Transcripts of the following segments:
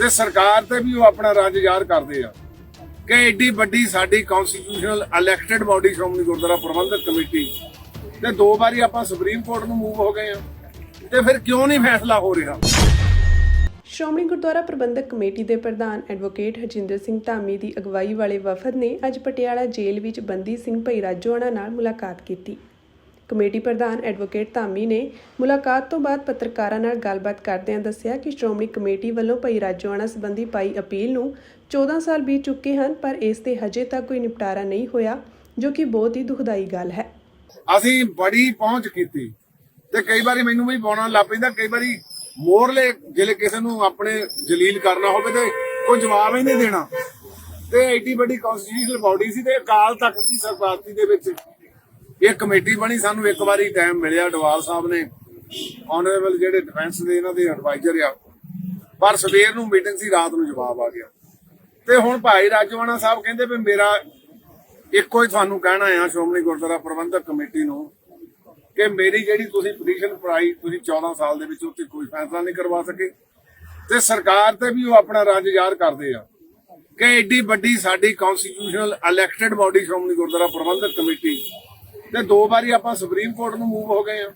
ਤੇ ਸਰਕਾਰ ਤੇ ਵੀ ਉਹ ਆਪਣਾ ਰਾਜ ਜ਼ਾਹਰ ਕਰਦੇ ਆ ਕਿ ਏਡੀ ਵੱਡੀ ਸਾਡੀ constitutional elected body Shiromani Gurdwara Prabandhak committee ਤੇ ਦੋ ਵਾਰੀ ਆਪਾਂ ਸੁਪਰੀਮ ਕੋਰਟ ਨੂੰ ਮੂਵ ਹੋ ਗਏ ਆ। ਤੇ ਫਿਰ ਕਿਉਂ ਨਹੀਂ ਫੈਸਲਾ ਹੋ ਰਿਹਾ? ਸ਼੍ਰੋਮਣੀ ਗੁਰਦੁਆਰਾ ਪ੍ਰਬੰਧਕ ਕਮੇਟੀ ਦੇ ਪ੍ਰਧਾਨ ਐਡਵੋਕੇਟ ਹਰਜਿੰਦਰ ਸਿੰਘ ਧਾਮੀ ਦੀ ਅਗਵਾਈ ਵਾਲੇ ਵਫਦ ਨੇ ਅੱਜ ਪਟਿਆਲਾ ਜੇਲ੍ਹ ਵਿੱਚ ਬੰਦੀ ਸਿੰਘ ਭਈ ਰਾਜੋਆਣਾ ਨਾਲ ਮੁਲਾਕਾਤ ਕੀਤੀ। ਕਮੇਟੀ ਪ੍ਰਧਾਨ ਐਡਵੋਕੇਟ ਧਾਮੀ ਨੇ ਮੁਲਾਕਾਤ ਤੋਂ ਬਾਅਦ ਪੱਤਰਕਾਰਾਂ ਨਾਲ ਗੱਲਬਾਤ ਕਰਦਿਆਂ ਦੱਸਿਆ ਕਿ ਸ਼੍ਰੋਮਣੀ ਕਮੇਟੀ ਵੱਲੋਂ ਭਈ ਰਾਜੋਆਣਾ ਸੰਬੰਧੀ ਪਾਈ ਅਪੀਲ ਨੂੰ 14 ਸਾਲ ਬੀਤ ਚੁੱਕੇ ਹਨ, ਪਰ ਇਸ ਤੇ ਹਜੇ ਤੱਕ ਕੋਈ ਨਿਪਟਾਰਾ ਨਹੀਂ ਹੋਇਆ, ਜੋ ਕਿ ਬਹੁਤ ਹੀ ਦੁਖਦਾਈ ਗੱਲ ਹੈ। ਅਸੀਂ ਬੜੀ ਪਹੁੰਚ ਕੀਤੀ ਤੇ ਕਈ ਵਾਰੀ ਮੈਨੂੰ ਵੀ ਪਾਉਣਾ ਲੱਗ ਪੈਂਦਾ, ਕਈ ਵਾਰੀ ਮੋਰਲੇ ਜਿਹੜੇ ਕਿਸੇ ਨੂੰ ਆਪਣੇ ਜਲੀਲ ਕਰਨਾ ਹੋਵੇ ਤੇ ਕੋਈ ਜਵਾਬ ਹੀ ਨਹੀਂ ਦੇਣਾ। ਤੇ ਐਡੀ ਵੱਡੀ ਕਨਸਟੀਟਿਊਸ਼ਨਲ ਬਾਡੀ ਸੀ ਤੇ ਅਕਾਲ ਤਖਤ ਦੀ ਸਰਪ੍ਰਸਤੀ ਦੇ ਵਿੱਚ ਇਹ ਕਮੇਟੀ ਬਣੀ, ਸਾਨੂੰ ਇੱਕ ਵਾਰੀ ਟਾਈਮ ਮਿਲਿਆ, ਡਵਾਲ ਸਾਹਿਬ ਨੇ। ਆਨਰੇਬਲ ਜਿਹੜੇ ਡਿਫੈਂਸ ਦੇ ਇਹਨਾਂ ਦੇ ਐਡਵਾਈਜ਼ਰ ਆ। ਪਰ ਸਵੇਰ ਨੂੰ ਮੀਟਿੰਗ ਸੀ, ਰਾਤ ਨੂੰ ਜਵਾਬ ਆ ਗਿਆ। ਤੇ ਹੁਣ ਭਾਈ ਰਾਜਵਾਨਾ ਸਾਹਿਬ ਕਹਿੰਦੇ ਵੀ ਮੇਰਾ ਇੱਕੋ ਹੀ ਤੁਹਾਨੂੰ ਕਹਿਣਾ ਆ, ਸ਼੍ਰੋਮਣੀ ਗੁਰਦੁਆਰਾ ਪ੍ਰਬੰਧਕ ਕਮੇਟੀ ਨੂੰ, ਕਿ ਮੇਰੀ ਜਿਹੜੀ ਤੁਸੀਂ ਪਟੀਸ਼ਨ ਪਾਈ ਤੁਸੀਂ 14 ਸਾਲ ਦੇ ਵਿੱਚ ਉੱਤੇ ਕੋਈ ਫੈਸਲਾ ਨਹੀਂ ਕਰਵਾ ਸਕੇ। ਤੇ ਸਰਕਾਰ ਤੇ ਵੀ ਉਹ ਆਪਣਾ ਰਾਜ ਜ਼ਾਹਰ ਕਰਦੇ ਆ ਕਿ ਏਡੀ ਵੱਡੀ ਸਾਡੀ constitutional elected body Shiromani Gurdwara Prabandhak committee ਤੇ ਦੋ ਵਾਰੀ ਆਪਾਂ ਸੁਪਰੀਮ ਕੋਰਟ ਨੂੰ ਮੂਵ ਹੋ ਗਏ ਆ।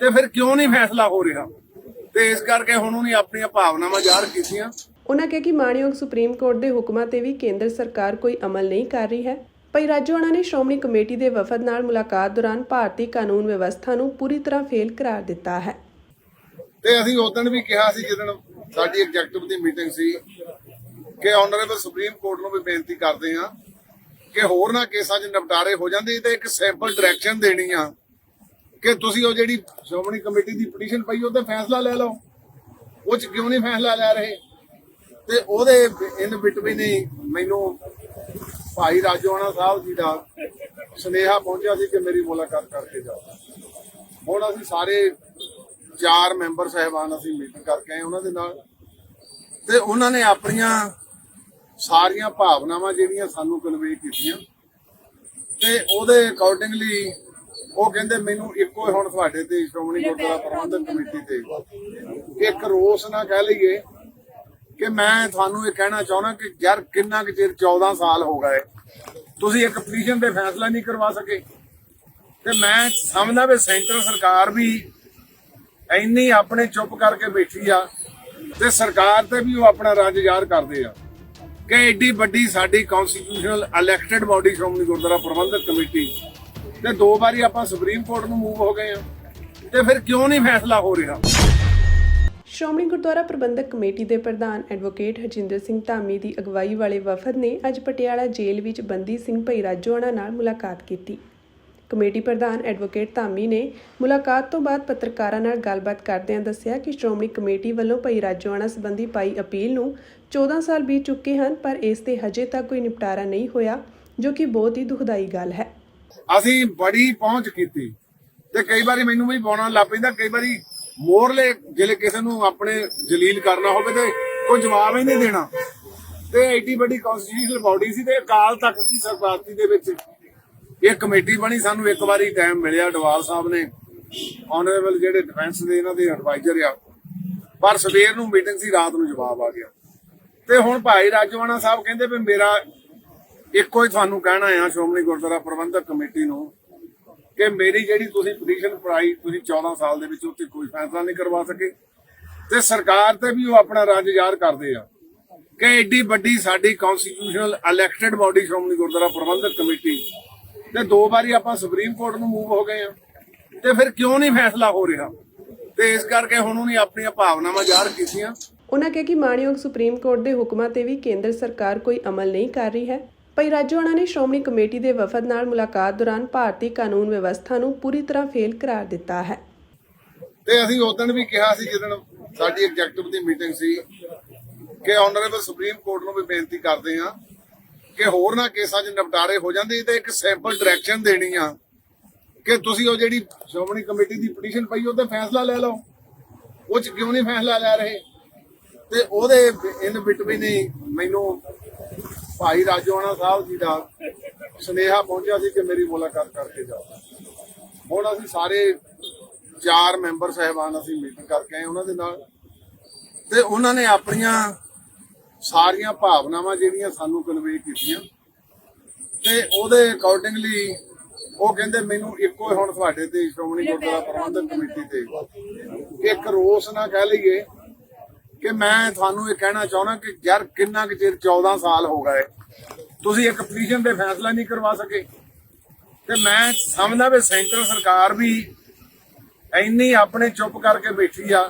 ਤੇ ਫਿਰ ਕਿਉਂ ਨਹੀਂ ਫੈਸਲਾ ਹੋ ਰਿਹਾ? ਤੇ ਇਸ ਕਰਕੇ ਹੁਣ ਉਹਨੇ ਆਪਣੀਆਂ ਭਾਵਨਾਵਾਂ ਜ਼ਾਹਰ ਕੀਤੀਆਂ। ਉਨ੍ਹਾਂ ਕਿਹਾ ਕਿ ਮਾਣਯੋਗ ਸੁਪਰੀਮ ਕੋਰਟ ਦੇ ਹੁਕਮਾਂ ਤੇ ਵੀ ਕੇਂਦਰ ਸਰਕਾਰ ਕੋਈ ਅਮਲ ਨਹੀਂ ਕਰ ਰਹੀ ਹੈ। ਭਈ ਰਾਜੋਆਣਾ ਨੇ ਸ਼੍ਰੋਮਣੀ ਕਮੇਟੀ ਦੇ ਵਫਦ ਨਾਲ ਮੁਲਾਕਾਤ ਦੌਰਾਨ ਭਾਰਤੀ ਕਾਨੂੰਨ ਵਿਵਸਥਾ ਨੂੰ ਪੂਰੀ ਤਰ੍ਹਾਂ ਫੇਲ ਕਰਾਰ ਦਿੱਤਾ ਹੈ। ਤੇ ਅਸੀਂ ਉਦੋਂ ਵੀ ਕਿਹਾ ਸੀ ਜਦੋਂ ਸਾਡੀ ਐਗਜ਼ੈਕਟਿਵ ਦੀ ਮੀਟਿੰਗ ਸੀ ਕਿ ਆਨਰੇਬਲ ਸੁਪਰੀਮ ਕੋਰਟ ਨੂੰ ਵੀ ਬੇਨਤੀ ਕਰਦੇ ਹਾਂ ਕਿ ਹੋਰ ਨਾ ਕੇਸਾਂ 'ਚ ਨਿਪਟਾਰੇ ਹੋ ਜਾਂਦੇ ਤੇ ਇੱਕ ਸੈਂਪਲ ਡਾਇਰੈਕਸ਼ਨ ਦੇਣੀ ਆ। ਕਿ ਤੁਸੀਂ ਉਹ ਜਿਹੜੀ ਸ਼੍ਰੋਮਣੀ ਕਮੇਟੀ ਦੀ ਪਟੀਸ਼ਨ ਪਈ, ਉਹ ਫੈਸਲਾ ਲੈ ਲਓ। ਉਹ 'ਚ ਕਿਉਂ ਨਹੀਂ ਫੈਸਲਾ ਲੈ ਰਹੇ? ਤੇ ਉਹਦੇ ਇਨ ਬਿਟਵੀਨ ਹੀ ਮੈਨੂੰ ਭਾਈ ਰਾਜੋਆਣਾ ਸਾਹਿਬ ਜੀ ਦਾ ਸੁਨੇਹਾ ਪਹੁੰਚਿਆ ਸੀ ਕਿ ਮੇਰੀ ਮੁਲਾਕਾਤ ਕਰਕੇ ਜਾਓ। ਹੁਣ ਅਸੀਂ ਸਾਰੇ ਚਾਰ ਮੈਂਬਰ ਸਹਿਬਾਨ ਅਸੀਂ ਮੀਟਿੰਗ ਕਰਕੇ ਆਏ ਉਹਨਾਂ ਦੇ ਨਾਲ। ਤੇ ਉਹਨਾਂ ਨੇ ਆਪਣੀਆਂ ਸਾਰੀਆਂ ਭਾਵਨਾਵਾਂ ਜਿਹੜੀਆਂ ਸਾਨੂੰ ਕਨਵੇ ਕੀਤੀਆਂ ਤੇ ਉਹਦੇ ਅਕੋਰਡਿੰਗਲੀ ਉਹ ਕਹਿੰਦੇ ਮੈਨੂੰ ਇੱਕੋ ਹੀ ਹੁਣ ਤੁਹਾਡੇ ਤੇ ਸ਼੍ਰੋਮਣੀ ਗੁਰਦੁਆਰਾ ਪ੍ਰਬੰਧਕ ਕਮੇਟੀ ਤੇ। ਇੱਕ ਰੋਸ ਨਾ ਕਹਿ ਲਈਏ ਕਿ ਮੈਂ ਤੁਹਾਨੂੰ ਇਹ ਕਹਿਣਾ ਚਾਹੁੰਦਾ ਕਿ ਯਾਰ ਕਿੰਨਾ ਕੁ ਚਿਰ 14 ਸਾਲ ਹੋ ਗਏ ਤੁਸੀਂ ਇੱਕ ਪਟੀਸ਼ਨ ਤੇ ਫੈਸਲਾ ਨਹੀਂ ਕਰਵਾ ਸਕੇ। ਤੇ ਮੈਂ ਸਮਝਦਾ ਵੀ ਸੈਂਟਰ ਸਰਕਾਰ ਵੀ ਇੰਨੀ ਆਪਣੇ ਚੁੱਪ ਕਰਕੇ ਬੈਠੀ ਆ ਤੇ ਸਰਕਾਰ ਤੇ ਵੀ ਉਹ ਆਪਣਾ ਰਾਜ ਜ਼ਾਹਰ ਕਰਦੇ ਆ। ਕਿ ਏਡੀ ਵੱਡੀ ਸਾਡੀ constitutional elected body Shiromani Gurdwara Prabandhak committee ਤੇ ਦੋ ਵਾਰੀ ਆਪਾਂ ਸੁਪਰੀਮ ਕੋਰਟ ਨੂੰ ਮੂਵ ਹੋ ਗਏ ਆ ਤੇ ਫਿਰ ਕਿਉਂ ਨਹੀਂ ਫੈਸਲਾ ਹੋ ਰਿਹਾ? ਸ਼੍ਰੋਮਣੀ ਗੁਰਦੁਆਰਾ ਪ੍ਰਬੰਧਕ ਕਮੇਟੀ ਦੇ ਪ੍ਰਧਾਨ ਐਡਵੋਕੇਟ ਹਰਜਿੰਦਰ ਸਿੰਘ ਧਾਮੀ ਦੀ ਅਗਵਾਈ ਵਾਲੇ ਵਫਦ ਨੇ ਅੱਜ ਪਟਿਆਲਾ ਜੇਲ੍ਹ ਵਿੱਚ ਬੰਦੀ ਸਿੰਘ ਭਈ ਰਾਜੋਆਣਾ ਨਾਲ ਮੁਲਾਕਾਤ ਕੀਤੀ। ਕਮੇਟੀ ਪ੍ਰਧਾਨ ਐਡਵੋਕੇਟ ਧਾਮੀ ਨੇ ਮੁਲਾਕਾਤ ਤੋਂ ਬਾਅਦ ਪੱਤਰਕਾਰਾਂ ਨਾਲ ਗੱਲਬਾਤ ਕਰਦਿਆਂ ਦੱਸਿਆ ਕਿ ਸ਼੍ਰੋਮਣੀ ਕਮੇਟੀ ਵੱਲੋਂ ਭਈ ਰਾਜੋਆਣਾ ਸੰਬੰਧੀ ਪਾਈ ਅਪੀਲ ਨੂੰ 14 ਸਾਲ ਬੀਤ ਚੁੱਕੇ ਹਨ, ਪਰ ਇਸ ਤੇ ਹਜੇ ਤੱਕ ਕੋਈ ਨਿਪਟਾਰਾ ਨਹੀਂ ਹੋਇਆ, ਜੋ ਕਿ ਬਹੁਤ ਹੀ ਦੁਖਦਾਈ ਗੱਲ ਹੈ। ਅਸੀਂ ਬੜੀ ਪਹੁੰਚ ਕੀਤੀ। ਤੇ ਕਈ ਵਾਰੀ ਮੈਨੂੰ ਵੀ ਪਾਉਣਾ ਲੱਗ ਪੈਂਦਾ, ਕਈ ਵਾਰੀ ਮੋਰਲੇ ਜਿਹੜੇ ਕਿਸੇ ਨੂੰ ਆਪਣੇ ਜਲੀਲ ਕਰਨਾ ਹੋਵੇ ਤੇ ਕੋਈ ਜਵਾਬ ਹੀ ਨਹੀਂ ਦੇਣਾ। ਤੇ ਐਡੀ ਵੱਡੀ ਕਨਸਟੀਟਿਊਸ਼ਨਲ ਬਾਡੀ ਸੀ ਤੇ ਅਕਾਲ ਤਖਤ ਦੀ ਸਰਪ੍ਰਸਤੀ ਦੇ ਵਿੱਚ ਇਹ ਕਮੇਟੀ ਬਣੀ। ਸਾਨੂੰ ਇੱਕ ਵਾਰੀ ਟਾਈਮ ਮਿਲਿਆ ਡਵਾਲ ਸਾਹਿਬ ਨੇ ਆਨਰੇਬਲ ਜਿਹੜੇ ਡਿਫੈਂਸ ਦੇ ਇਹਨਾਂ ਦੇ ਐਡਵਾਈਜ਼ਰ ਆ। ਪਰ ਸਵੇਰ ਨੂੰ ਮੀਟਿੰਗ ਸੀ, ਰਾਤ ਨੂੰ ਜਵਾਬ ਆ ਗਿਆ। ਤੇ ਹੁਣ ਭਾਈ ਰਾਜਵਾਨਾ ਸਾਹਿਬ ਕਹਿੰਦੇ ਵੀ ਮੇਰਾ ਇੱਕੋ ਹੀ ਤੁਹਾਨੂੰ ਕਹਿਣਾ ਆ ਸ਼੍ਰੋਮਣੀ ਗੁਰਦੁਆਰਾ ਪ੍ਰਬੰਧਕ ਕਮੇਟੀ ਨੂੰ ਕਿ ਮੇਰੀ ਜਿਹੜੀ ਤੁਸੀਂ ਪਟੀਸ਼ਨ ਪਾਈ, ਤੁਸੀਂ 14 ਸਾਲ ਦੇ ਵਿੱਚ ਉੱਤੇ ਕੋਈ ਫੈਸਲਾ ਨਹੀਂ ਕਰਵਾ ਸਕੇ। ਤੇ ਸਰਕਾਰ ਤੇ ਵੀ ਉਹ ਆਪਣਾ ਰਾਜ ਜ਼ਾਹਰ ਕਰਦੇ ਆ ਕਿ ਏਡੀ ਵੱਡੀ ਸਾਡੀ constitutional elected body Shiromani Gurdwara Prabandhak committee ਤੇ ਦੋ ਵਾਰੀ ਆਪਾਂ ਸੁਪਰੀਮ ਕੋਰਟ ਨੂੰ ਮੂਵ ਹੋ ਗਏ ਆ। ਤੇ ਫਿਰ ਕਿਉਂ ਨਹੀਂ ਫੈਸਲਾ ਹੋ ਰਿਹਾ? ਤੇ ਇਸ ਕਰਕੇ ਹੁਣ ਉਹਨੇ ਆਪਣੀਆਂ ਭਾਵਨਾਵਾਂ ਜ਼ਾਹਰ ਕੀਤੀਆਂ। ਉਨ੍ਹਾਂ ਕਿਹਾ ਕਿ ਮਾਣਯੋਗ ਸੁਪਰੀਮ ਕੋਰਟ ਦੇ ਹੁਕਮਾਂ ਤੇ ਵੀ ਕੇਂਦਰ ਸਰਕਾਰ ਕੋਈ ਅਮਲ ਨਹੀਂ ਕਰ ਰਹੀ ਹੈ। ਭਈ ਰਾਜੋਆਣਾ ਨੇ ਸ਼੍ਰੋਮਣੀ ਕਮੇਟੀ ਦੇ ਵਫਦ ਨਾਲ ਮੁਲਾਕਾਤ ਦੌਰਾਨ ਭਾਰਤੀ ਕਾਨੂੰਨ ਵਿਵਸਥਾ ਨੂੰ ਪੂਰੀ ਤਰ੍ਹਾਂ ਫੇਲ ਕਰਾਰ ਦਿੱਤਾ ਹੈ। ਤੇ ਅਸੀਂ ਉਦੋਂ ਵੀ ਕਿਹਾ ਸੀ ਜਦੋਂ ਸਾਡੀ ਐਗਜ਼ੈਕਟਿਵ ਦੀ ਮੀਟਿੰਗ ਸੀ ਕਿ ਆਨਰੇਬਲ ਸੁਪਰੀਮ ਕੋਰਟ ਨੂੰ ਵੀ ਬੇਨਤੀ ਕਰਦੇ ਹਾਂ ਕਿ ਹੋਰ ਨਾ ਕੇਸਾਂ 'ਚ ਨਿਪਟਾਰੇ ਹੋ ਜਾਂਦੇ ਤੇ ਇੱਕ ਸੈਂਪਲ ਡਾਇਰੈਕਸ਼ਨ ਦੇਣੀ ਆ। ਕਿ ਤੁਸੀਂ ਉਹ ਜਿਹੜੀ ਸ਼੍ਰੋਮਣੀ ਕਮੇਟੀ ਦੀ ਪਟੀਸ਼ਨ ਪਈ ਉਹ ਤੇ ਫੈਸਲਾ ਲੈ ਲਓ। ਉਹ 'ਚ ਕਿਉਂ ਨਹੀਂ ਫੈਸਲਾ ਲੈ ਰਹੇ? ਤੇ ਉਹਦੇ ਇਨ ਬਿਟਵੀਨ ਹੀ ਮੈਨੂੰ ਭਾਈ ਰਾਜੋਆਣਾ ਸਾਹਿਬ ਜੀ ਦਾ ਸੁਨੇਹਾ ਪਹੁੰਚਿਆ ਸੀ ਕਿ ਮੇਰੀ ਮੁਲਾਕਾਤ ਕਰਕੇ ਜਾਓ। ਹੁਣ ਅਸੀਂ ਸਾਰੇ ਚਾਰ ਮੈਂਬਰ ਸਹਿਬਾਨ ਅਸੀਂ ਮੀਟਿੰਗ ਕਰਕੇ ਆਏ ਉਹਨਾਂ ਦੇ ਨਾਲ। ਤੇ ਉਹਨਾਂ ਨੇ ਆਪਣੀਆਂ ਸਾਰੀਆਂ ਭਾਵਨਾਵਾਂ ਜਿਹੜੀਆਂ ਸਾਨੂੰ ਕਨਵੇ ਕੀਤੀਆਂ, ਤੇ ਉਹਦੇ ਅਕੋਰਡਿੰਗਲੀ ਉਹ ਕਹਿੰਦੇ ਮੈਨੂੰ ਇੱਕੋ ਹੁਣ ਤੁਹਾਡੇ ਤੇ ਸ਼੍ਰੋਮਣੀ ਗੁਰਦੁਆਰਾ ਪ੍ਰਬੰਧਕ ਕਮੇਟੀ ਤੇ। ਇੱਕ ਰੋਸ ਨਾ ਕਹਿ ਲਈਏ ਕਿ ਮੈਂ ਤੁਹਾਨੂੰ ਇਹ ਕਹਿਣਾ ਚਾਹੁੰਦਾ ਕਿ ਯਾਰ ਕਿੰਨਾ ਕੁ ਚਿਰ 14 ਸਾਲ ਹੋ ਗਏ ਤੁਸੀਂ ਇੱਕ ਪਟੀਸ਼ਨ ਤੇ ਫੈਸਲਾ ਨਹੀਂ ਕਰਵਾ ਸਕੇ। ਤੇ ਮੈਂ ਸਮਝਦਾ ਵੀ ਸੈਂਟਰ ਸਰਕਾਰ ਵੀ ਇੰਨੀ ਆਪਣੇ ਚੁੱਪ ਕਰਕੇ ਬੈਠੀ ਆ